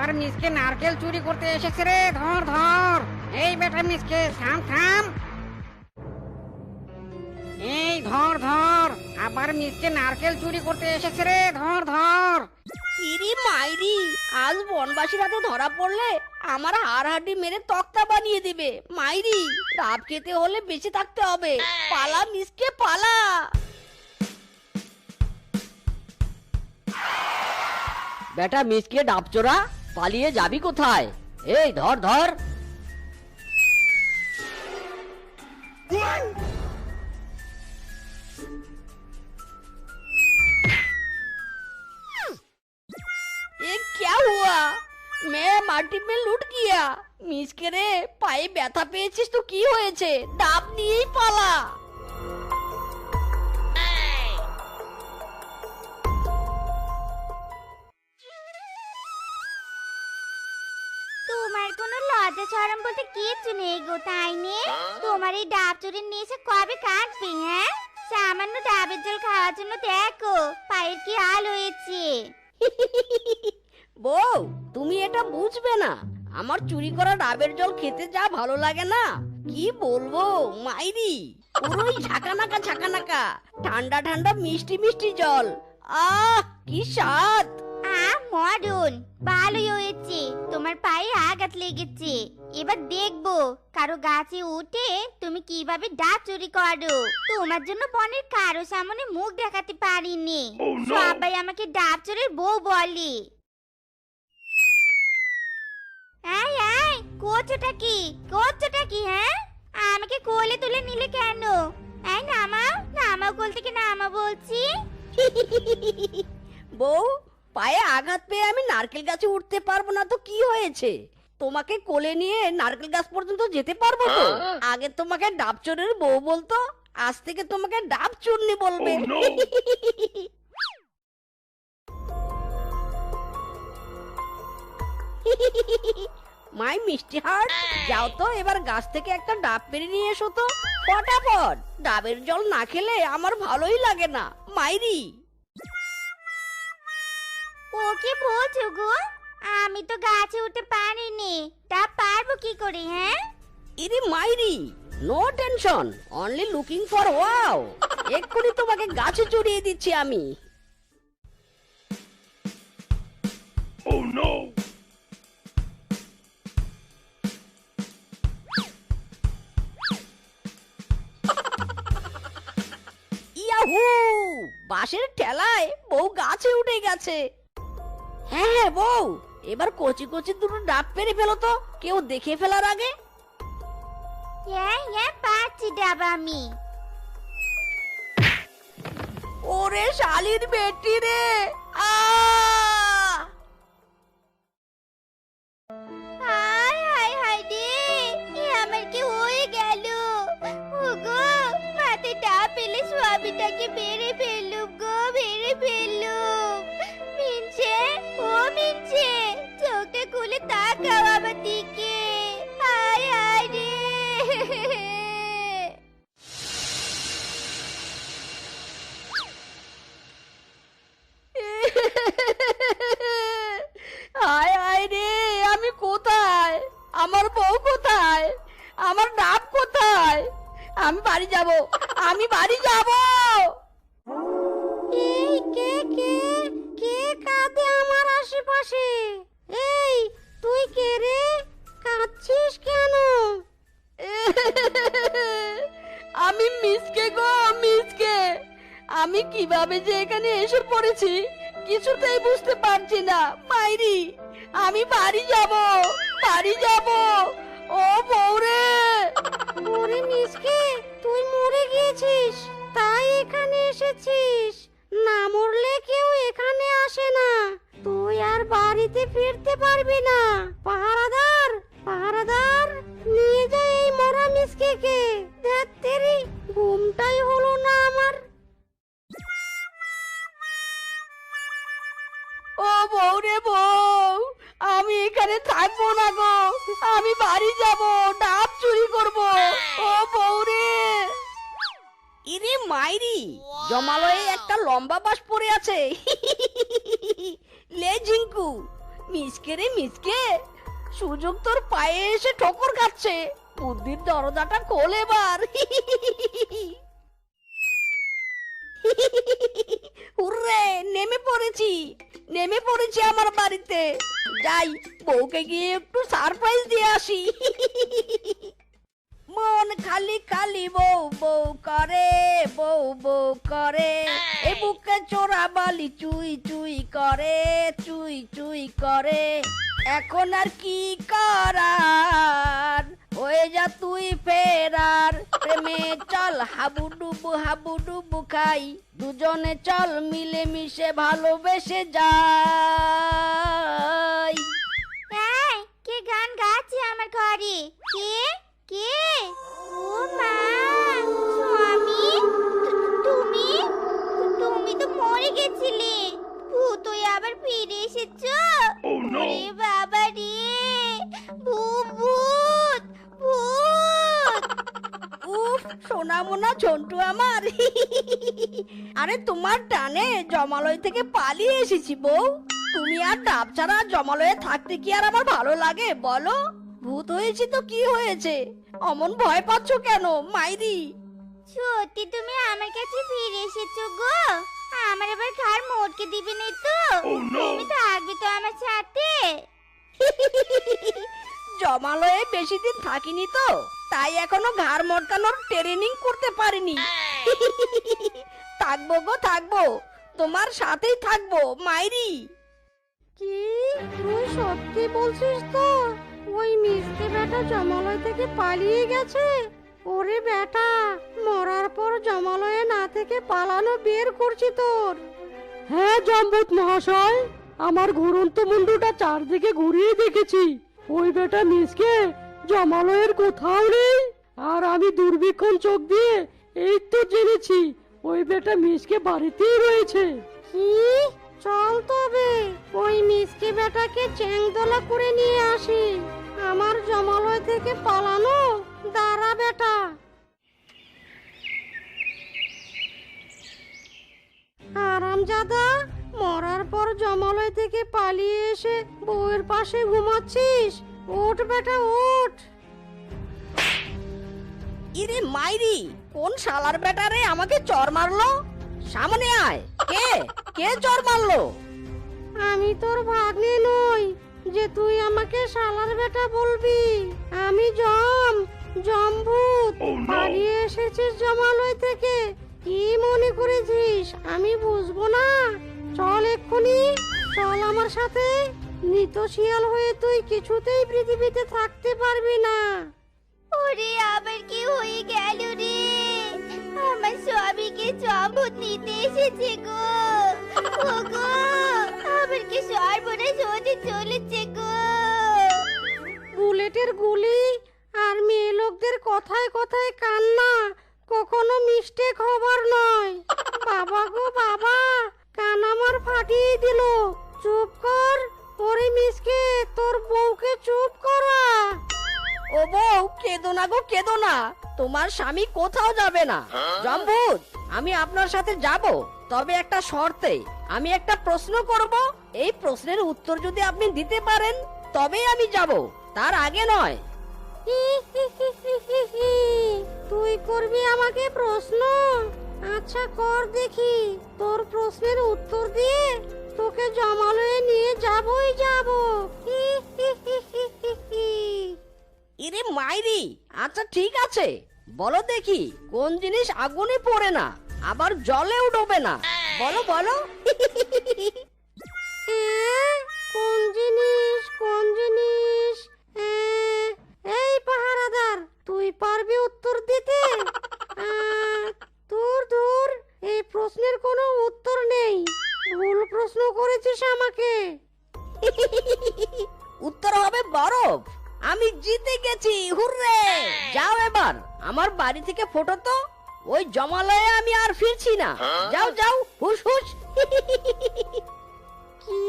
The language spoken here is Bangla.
আবার মিসকে নারকেল চুরি করতে এসেছে রে ধর ধর। এই বেটা মিসকে থাম থাম। এই ধর ধর। আবার মিসকে নারকেল চুরি করতে এসেছে রে ধর ধর। ইরি মাইরি আজ বনবাসীর হাতে ধরা পড়লে আমার হাড় হাড্ডি মেরে তক্তা বানিয়ে দিবে। মাইরি ডাব খেতে হলে বেঁচে থাকতে হবে। পালা মিসকে পালা। বেটা মিসকে ডাবচোরা। পালিয়ে যাবি কোথায় এই ধর ধর এ क्या हुआ मैं মাটি মে লুট গিয়া মিসকে রে পায়ে ব্যথা পেয়েছিস তো কি হয়েছে ডাব নিয়েই পালা তোমার কোনো লজ্জা শরম বলতে কিচ্ছু নেই গো তাই নে? তোমার এই ডাব চুরি নিয়ে এসে কবে কাটবে হ্যাঁ? সামান্য ডাবের জল খাওয়ার জন্য দেখো পায়ের কি হাল হয়েছে। বউ তুমি এটা বুঝবে না। আমার চুরি করা ডাবের জল খেতে যা ভালো লাগে না। কি বলব মাইরি? পুরোই ঝাঁকানাকা ঝাঁকানাকা। ঠান্ডা ঠান্ডা মিষ্টি মিষ্টি জল। আহ কি স্বাদ! মডন ভালোই হয়েছে। তোমার পায়ে আঘাত লেগেছে। এবার দেখব কারও গাছে উঠে তুমি কীভাবে ডাব চুরি করো। তোমার জন্য বনের কারও সামনে মুখ দেখাতে পারিনি। সবাই আমাকে ডাব চোরের বউ বলে। এই এই করছোটা কি? করছোটা কি হ্যাঁ? আমাকে কোলে তুলে নিলে কেন? এই নামাও। নামাও কোল থেকে নামা বলছি। বউ পায়ে আঘাত পেয়ে আমি নারকেল গাছে উঠতে পারব না তো কি হয়েছে? তোমাকে কোলে নিয়ে নারকেল গাছ পর্যন্ত যেতে পারব তো? আগে তোমাকে ডাব চোরের বউ বলতো আজ থেকে তোমাকে ডাব চুন্নি বলবে। মাই মিষ্টি হার্ট যাও তো এবার গাছ থেকে একটা ডাব পেরে নিয়ে এসো তো। ফটাফট! ডাবের জল না খেলে আমার ভালোই লাগে না। মাইরি! ও কি বলছো গো? আমি তো গাছে উঠতে পারিনি। তা পারব কি করে হ্যাঁ? ইরি মাইরি no tension only looking for wow এক্ষুনি তোমাকে গাছে চড়িয়ে দিচ্ছি আমি। ইয়াহু বাঁশের ঠেলায় বউ গাছে উঠে গেছে। হ্যাঁ হ্যাঁ বউ। এবার কচি কচি দুটো ডাব পেরে ফেলো তো কেউ দেখে ফেলার আগে। হ্যাঁ হ্যাঁ পাচ্ছি ডাব আমি। ওরে শালির বেটি রে। আমার ডাব কোথায়? আমি বাড়ি যাব। আমি বাড়ি যাব। এই কে কে কে কাঁদে আমার আশেপাশে? এই তুই কে রে? কাঁদছিস কেন? আমি মিসকে গো মিসকে। আমি কীভাবে যে এখানে এসে পড়েছি কিছুতেই বুঝতে পারছি না। মাইরি আমি বাড়ি যাব বাড়ি যাব। ও বউরে। ওরে মিসকে, তুই মরে গিয়েছিস, তাই এখানে এসেছিস। না মরলে কেউ এখানে আসে না। তুই আর বাড়িতে ফিরতে পারবি না। পাহারাদার পাহারাদার, নিয়ে যা এই মরা মিসকে কে দেখ তেরি, ঘুমটাই হলো না আমার। ও বউ রে বউ, আমি এখানে থাকব না গো। আমি বাড়ি যাব, ডাব চুরি করব। ও বউ রে ইরে মাইরি, জমালয়ে একটা লম্বা বাস পড়ে আছে। লে ঝিঙ্কু, মিসকে রে মিসকে, সুযোগ তোর পায়ে এসে ঠোকর খাচ্ছে। বুদ্ধির দরজাটা খোল এবার। হুররে নেমে পড়েছি। নেমে পড়েছি আমার বাড়িতে। যাই, বউকে গিয়ে একটু সারপ্রাইজ দিয়ে আসি। মন খালি খালি বউ বউ করে, বউ বউ করে। এ বুকে চোরা বালি চুই চুই করে, চুই চুই করে। এখন আর কি করার? হয়ে যা তুই ফেরার প্রেমে চল হাবুডুবু হাবুডুবু খাই। দুজনে চল মিলে মিশে ভালোবেসে যাই। এই কে গান গাচ্ছে আমার ঘরে? কে? কে? ও মা স্বামী তুমি? তুমি তো মরে গেছিলে। ভূত আবার ফিরে এসেছ। ওরে বাবা সোনা মোনা ঝন্টু আমার। আরে তোমার টানে জমালয় থেকে পালিয়ে এসেছি বউ। তুমি আর ডাব ছাড়া জমালয়ে থাকতে কি আর আমার ভালো লাগে বলো? ভূত হয়েছি তো কি হয়েছে? অমন ভয় পাচ্ছ কেন মাইরি? সত্যি তুমি আমার কাছে ফিরে এসেছ গো। আমার আবার ঘর মোটকে দিবে না তো। তুমি থাকবে তো আমার সাথে। জমালয়ে বেশি দিন থাকিনি তো তাই এখনও ঘাড় মটকানোর ট্রেনিং করতে পারিনি। থাকব গো থাকব তোমার সাথেই থাকব মাইরি। কি? তুই সত্যি বলছিস তো? ওই মিসকে বেটা জমালয় থেকে পালিয়ে গেছে? ওরে বেটা মরার পর জমালয়ে না থেকে পালানো বের করছি তোর। হ্যাঁ জম্বুত মহাশয় আমার ঘুরন্ত মুন্ডুটা চারদিকে ঘুরিয়ে দেখেছি। ওই বেটা মিসকে, জমালয়ের কোথাও নেই? আর আমি দুর্বীক্ষণ চোখ দিয়ে এই তো জেনেছি, ওই বেটা মিসকে বাড়িতেই রয়েছে। কি? চল তবে, ওই মিসকে বেটাকে চ্যাংদোলা করে নিয়ে আসি। আমার জমালয় থেকে পালানো দাঁড়া বেটা। আরামজাদা মরার পর জমালয় থেকে পালিয়ে এসে বউয়ের পাশে ঘুমাচ্ছিস? ওঠ বেটা ওঠ। ইরে মাইরি কোন শালার বেটারে আমাকে চর মারলো? সামনে আয়। কে? কে চর মারলো? আমি তোর ভাগ্নে নই যে তুই আমাকে শালার বেটা বলবি। আমি জম জম্ভূত। পালিয়ে এসেছিস জমালয় থেকে। কি মনে করেছিস? আমি বুঝব না। চল এক্ষুনি, চল আমার সাথে। মৃত শিয়াল হয়ে তুই কিছুতেই পৃথিবীতে থাকতে পারবি না। ওরে, আবার কি হয়ে গেল রে? আমার স্বামীকে জম্ভূত নিতে এসেছে গো। তোর বউকে চুপ করা। ও বউ, কেঁদো না গো, কেঁদো না। তোমার স্বামী কোথাও যাবে না। জম্বুত আমি আপনার সাথে যাব। তবে একটা শর্তে, আমি একটা প্রশ্ন করব। এই প্রশ্নের উত্তর যদি আপনি দিতে পারেন, তবেই আমি যাব। তার আগে নয়। তুই করবি আমাকে প্রশ্ন? আচ্ছা কর দেখি। তোর প্রশ্নের উত্তর দিয়ে তোকে জমালয়ে নিয়ে যাবই যাব। ইরে মাইরি আচ্ছা ঠিক আছে। বলো দেখি কোন জিনিস আগুনে পড়ে না আবার জলেও ডোবে না? বলো বলো। কোন জিনিস কোন জিনিস? এই পাহারাদার তুই পারবি উত্তর দিতে? দূর দূর এই প্রশ্নের কোনো উত্তর প্রশ্ন আমাকে। উত্তর হবে বরফ। আমি জিতে গেছি হুররে! যাও এবার আমার বাড়ি থেকে ফটো তো। ওই জমালয়ে আমি আর ফিরছি না। যাও যাও হুস হুস কি?